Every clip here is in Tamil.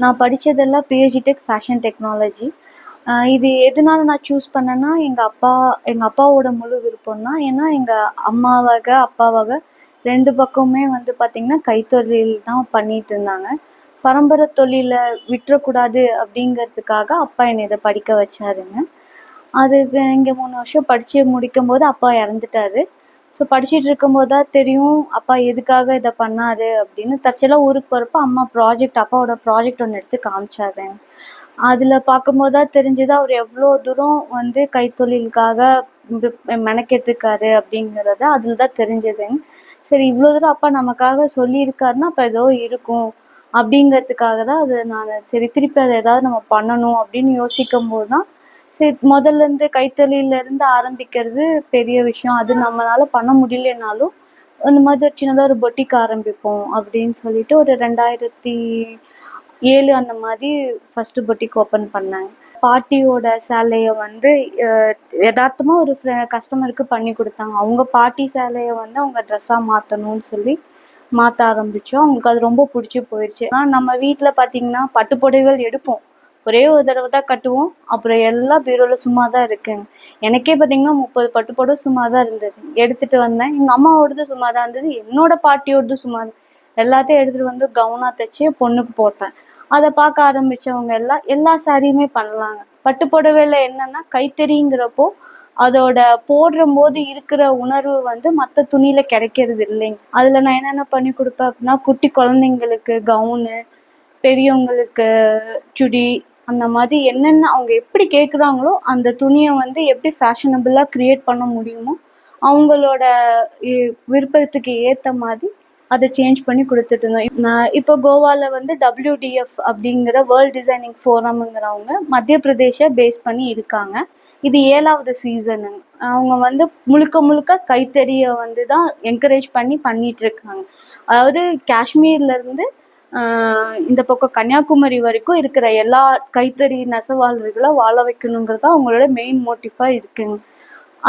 நான் படித்ததெல்லாம் பிஹெச்டி டெக் ஃபேஷன் டெக்னாலஜி இது எதனால நான் சூஸ் பண்ணேன்னா எங்கள் அப்பா எங்கள் அப்பாவோட முழு விருப்பம்னா ஏன்னா எங்கள் அம்மாவாக அப்பாவாக ரெண்டு பக்கமுமே வந்து பார்த்திங்கன்னா கைத்தொழில் தான் பண்ணிட்டு இருந்தாங்க பரம்பரை தொழிலை விட்டுறக்கூடாது அப்படிங்கிறதுக்காக அப்பா என்னை இதை படிக்க வச்சாருங்க. அது இங்கே மூணு வருஷம் படித்து முடிக்கும் போது அப்பா இறந்துட்டாரு. ஸோ படிச்சுட்டு இருக்கும்போது தான் தெரியும் அப்பா எதுக்காக இதை பண்ணாரு? அப்படின்னு. தற்செயலாக ஊருக்கு போகிறப்ப அம்மா ப்ராஜெக்ட் அப்பாவோட ப்ராஜெக்ட் ஒன்று எடுத்து காமிச்சாரு அதில் பார்க்கும்போது தான் தெரிஞ்சுது அவர் எவ்வளோ தூரம் வந்து கைத்தொழிலுக்காக மெனக்கெட்டுருக்காரு அப்படிங்கிறத அதில் தான் தெரிஞ்சதுங்க சரி இவ்வளோ தூரம் அப்பா நமக்காக சொல்லியிருக்காருன்னா அப்போ ஏதோ இருக்கும் அப்படிங்கிறதுக்காக தான் அது நான் சரி திருப்பி அதை ஏதாவது நம்ம பண்ணணும் அப்படின்னு யோசிக்கும் போது தான் முதல்ல இருந்து கைத்தறியில இருந்து ஆரம்பிக்கிறது பெரிய விஷயம். அது நம்மளால பண்ண முடியலனாலும் அந்த மாதிரி ஒரு சின்னதாக ஒரு பொட்டிக் ஆரம்பிப்போம் அப்படின்னு சொல்லிட்டு ஒரு ரெண்டாயிரத்தி ஏழு அந்த மாதிரி ஃபஸ்ட்டு பொட்டிக் ஓப்பன் பண்ணேன். பாட்டியோட சேலையை வந்து யதார்த்தமாக ஒரு கஸ்டமருக்கு பண்ணி கொடுத்தாங்க. அவங்க பாட்டி சேலையை வந்து அவங்க ட்ரெஸ்ஸாக மாற்றணும்னு சொல்லி மாற்ற ஆரம்பித்தோம் அவங்களுக்கு அது ரொம்ப பிடிச்சி போயிடுச்சு. ஆனால் நம்ம வீட்டில் பார்த்தீங்கன்னா பட்டு புடவைகள் எடுப்போம். ஒரே ஒரு தடவை தான் கட்டுவோம். அப்புறம் எல்லா பீரோவில் சும்மா தான் இருக்குங்க. எனக்கே பார்த்தீங்கன்னா முப்பது பட்டு சும்மா தான் இருந்தது. எடுத்துகிட்டு வந்தேன். எங்கள் அம்மாவோடது சும்மா தான் இருந்தது. என்னோட பாட்டியோடது சும்மா தான் எல்லாத்தையும் எடுத்துகிட்டு வந்து கவுனாக தைச்சி பொண்ணுக்கு போட்டேன். அதை பார்க்க ஆரம்பித்தவங்க எல்லாம் எல்லா சாரியுமே பண்ணலாங்க. பட்டு புடவையில் என்னென்னா கைத்தறிங்கிறப்போ அதோட போடுறம்போது இருக்கிற உணர்வு வந்து மற்ற துணியில் கிடைக்கிறது இல்லைங்க. அதில் நான் என்னென்ன பண்ணி கொடுப்பேன் அப்படின்னா குட்டி குழந்தைங்களுக்கு கவுனு பெரியவங்களுக்கு சுடி அந்த மாதிரி என்னென்ன அவங்க எப்படி கேட்குறாங்களோ அந்த துணியை வந்து எப்படி ஃபேஷனபிளாக க்ரியேட் பண்ண முடியுமோ அவங்களோட இ- விருப்பத்துக்கு ஏற்ற மாதிரி அதை சேஞ்ச் பண்ணி கொடுத்துட்டு இருந்தோம். நான் இப்போ கோவாவில் வந்து டபிள்யூடிஎஃப் அப்படிங்கிற வேர்ல்ட் டிசைனிங் ஃபோரம்ங்கிறவங்க மத்திய பிரதேஷை பேஸ் பண்ணி இருக்காங்க. இது ஏழாவது சீசனுங்க அவங்க வந்து முழுக்க முழுக்க கைத்தறியை வந்து தான் என்கரேஜ் பண்ணி பண்ணிகிட்ருக்காங்க அதாவது காஷ்மீர்லேருந்து இந்த பக்கம் கன்னியாகுமரி வரைக்கும் இருக்கிற எல்லா கைத்தறி நெசவாளர்களை வாழ வைக்கணுங்கிறது தான் அவங்களோட மெயின் மோட்டிவாக இருக்குங்க.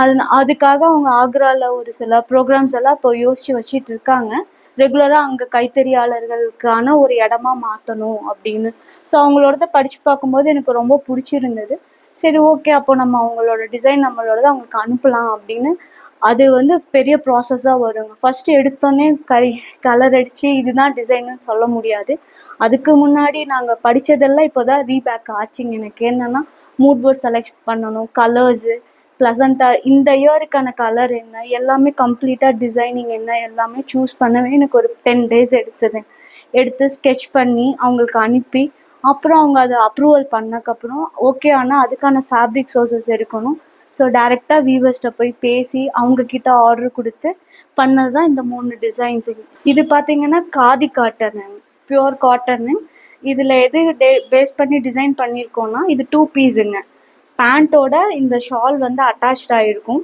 அது அதுக்காக அவங்க ஆக்ராவில் ஒரு சில ப்ரோக்ராம்ஸ் எல்லாம் இப்போ யோசிச்சு வச்சுட்டு இருக்காங்க. ரெகுலராக அங்கே கைத்தறியாளர்களுக்கான ஒரு இடமா மாற்றணும் அப்படின்னு. ஸோ அவங்களோடத படித்து பார்க்கும்போது எனக்கு ரொம்ப பிடிச்சிருந்தது. சரி ஓகே அப்போ நம்ம அவங்களோட டிசைன் நம்மளோடத அவங்களுக்கு அனுப்பலாம் அப்படின்னு அது வந்து பெரிய ப்ராசஸாக வருங்க. ஃபஸ்ட்டு எடுத்தோடனே கை கலர் அடித்து இதுதான் டிசைனுன்னு சொல்ல முடியாது. அதுக்கு முன்னாடி நாங்கள் படித்ததெல்லாம் இப்போ தான் ரீபேக் ஆச்சுங்க எனக்கு. என்னென்னா மூட் போர்ட் செலக்ட் பண்ணணும் கலர்ஸு ப்ளசண்ட்டாக இந்த இயருக்கான கலர் என்ன எல்லாமே கம்ப்ளீட்டாக டிசைனிங் என்ன எல்லாமே சூஸ் பண்ணவே எனக்கு ஒரு டென் டேஸ் எடுத்தது. எடுத்து ஸ்கெட்ச் பண்ணி அவங்களுக்கு அனுப்பி அப்புறம் அவங்க அதை அப்ரூவல் பண்ணக்கப்புறம் ஓகே ஆனால் அதுக்கான ஃபேப்ரிக் சோர்சஸ் எடுக்கணும். ஸோ டேரெக்டாக வீவர்ஸ்ட்டை போய் பேசி அவங்கக்கிட்ட ஆர்டர் கொடுத்து பண்ணது தான் இந்த மூணு டிசைன்ஸு இது பார்த்தீங்கன்னா காதி காட்டனு பியூர் காட்டனு இதில் எது டே பேஸ் பண்ணி டிசைன் பண்ணியிருக்கோன்னா இது டூ பீஸுங்க பேண்ட்டோட இந்த ஷால் வந்து அட்டாச்ட் ஆகிருக்கும்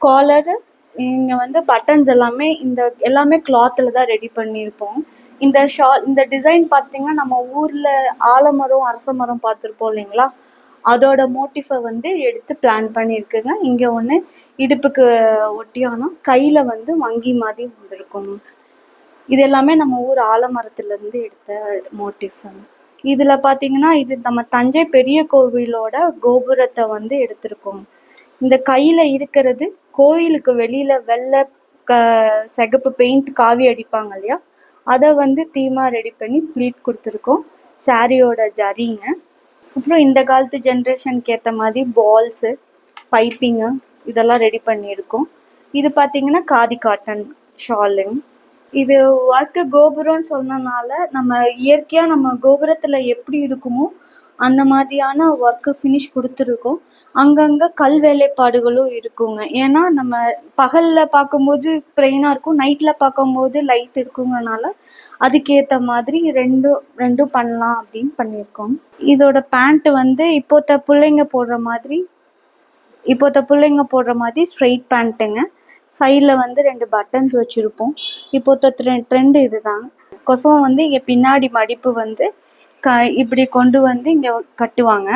காலரு இங்கே வந்து பட்டன்ஸ் எல்லாமே இந்த எல்லாமே கிளாத்தில் தான் ரெடி பண்ணியிருப்போம் இந்த ஷால் இந்த டிசைன் பார்த்தீங்கன்னா நம்ம ஊரில் ஆலமரம் அரச மரம் பார்த்துருப்போம் இல்லைங்களா? அதோட மோட்டிஃபை வந்து எடுத்து பிளான் பண்ணியிருக்குங்க. இங்கே ஒன்று இடுப்புக்கு ஒட்டியானா கையில் வந்து வங்கி மாதிரி வந்திருக்கும் இது எல்லாமே நம்ம ஊர் ஆலமரத்துலேருந்து எடுத்த மோட்டிஃபை இதில் பார்த்தீங்கன்னா இது நம்ம தஞ்சை பெரிய கோவிலோட கோபுரத்தை வந்து எடுத்திருக்கோம். இந்த கையில் இருக்கிறது கோயிலுக்கு வெளியில் வெள்ளை க சிகப்பு பெயிண்ட் காவி அடிப்பாங்க இல்லையா? அதை வந்து தீமா ரெடி பண்ணி ப்ளீட் கொடுத்துருக்கோம். சாரியோட ஜரிங்க. அப்புறம் இந்த காலத்து ஜென்ரேஷனுக்கு ஏற்ற மாதிரி பால்ஸு பைப்பிங்கு இதெல்லாம் ரெடி பண்ணியிருக்கோம். இது பார்த்தீங்கன்னா காதி காட்டன் ஷாலுங்க இது ஒர்க்கு கோபுரம்னு சொன்னனால நம்ம இயற்கையாக நம்ம கோபுரத்தில் எப்படி இருக்குமோ அந்த மாதிரியான ஒர்க்கு ஃபினிஷ் கொடுத்துருக்கோம். அங்கங்கே கல் வேலைப்பாடுகளும் இருக்குங்க. ஏன்னா நம்ம பகலில் பார்க்கும்போது பிளெயினாக இருக்கும். நைட்டில் பார்க்கும்போது லைட் இருக்குங்கனால அதுக்கேற்ற மாதிரி ரெண்டும் ரெண்டும் பண்ணலாம் அப்படின்னு பண்ணியிருக்கோம். இதோட பேண்ட் வந்து இப்போத்த பிள்ளைங்க போடுற மாதிரி இப்போத்த பிள்ளைங்க போடுற மாதிரி ஸ்ட்ரெயிட் பேண்ட்டுங்க சைடில் வந்து ரெண்டு பட்டன்ஸ் வச்சுருப்போம். இப்போத்த ட்ரெண்ட் ட்ரெண்டு இதுதான். கொசவம் வந்து இங்கே பின்னாடி மடிப்பு வந்து க இப்படி கொண்டு வந்து இங்கே கட்டுவாங்க.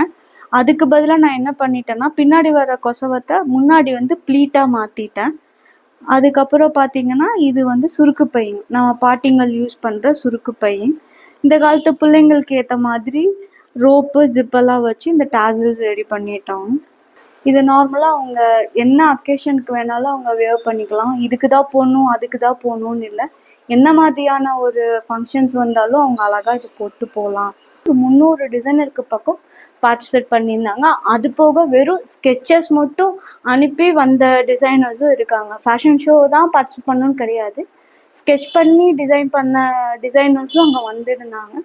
அதுக்கு பதிலாக நான் என்ன பண்ணிட்டேன்னா பின்னாடி வர கொசவத்தை முன்னாடி வந்து ப்ளீட்டாக மாற்றிட்டேன் அதுக்கப்புறம் பார்த்தீங்கன்னா இது வந்து சுருக்கு பையன் நம்ம பாட்டிங்கள் யூஸ் பண்ணுற சுருக்கு பையன் இந்த காலத்து பிள்ளைங்களுக்கு ஏற்ற மாதிரி ரோப்பு ஜிப்பெல்லாம் வச்சு இந்த டாசல்ஸ் ரெடி பண்ணிட்டோம். இது நார்மலாக அவங்க என்ன அக்கேஷனுக்கு வேணாலும் அவங்க வேவ் பண்ணிக்கலாம். இதுக்கு தான் போடணும் அதுக்கு தான் போகணும்னு இல்லை. என்ன மாதிரியான ஒரு ஃபங்க்ஷன்ஸ் வந்தாலும் அவங்க அழகாக இது போட்டு போகலாம். முந்நூறு டிசைனருக்கு பக்கம் பார்ட்டிசிபேட் பண்ணியிருந்தாங்க. அது போக வெறும் ஸ்கெச்சஸ் மட்டும் அனுப்பி வந்த டிசைனர்ஸும் இருக்காங்க. ஃபேஷன் ஷோ தான் பார்ட்டிசிபேட் பண்ணணும்னு கிடையாது. ஸ்கெட்ச் பண்ணி டிசைன் பண்ண டிசைனர்ஸும் அங்கே வந்திருந்தாங்க.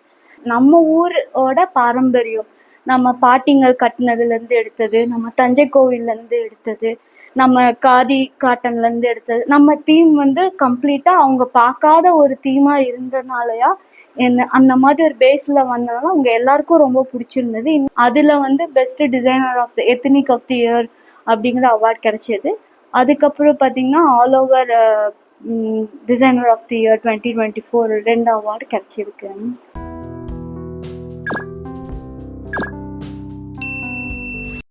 நம்ம ஊரோட பாரம்பரியம். நம்ம பாட்டிங்க கட்டினதுலேருந்து எடுத்தது நம்ம தஞ்சை கோவில்லேருந்து எடுத்தது நம்ம காதி காட்டன்லேருந்து எடுத்தது. நம்ம தீம் வந்து கம்ப்ளீட்டாக அவங்க பார்க்காத ஒரு தீமாக இருந்ததுனாலயா என்ன அந்த மாதிரி ஒரு பேஸில் வந்ததுனால அவங்க எல்லாருக்கும் ரொம்ப பிடிச்சிருந்தது. அதில் வந்து best designer of the ethnic of the year அப்படிங்கிற அவார்ட் கிடைச்சது. அதுக்கப்புறம் பார்த்தீங்கன்னா all over designer of the year twenty twenty four ரெண்டு அவார்டு கிடச்சிருக்கு.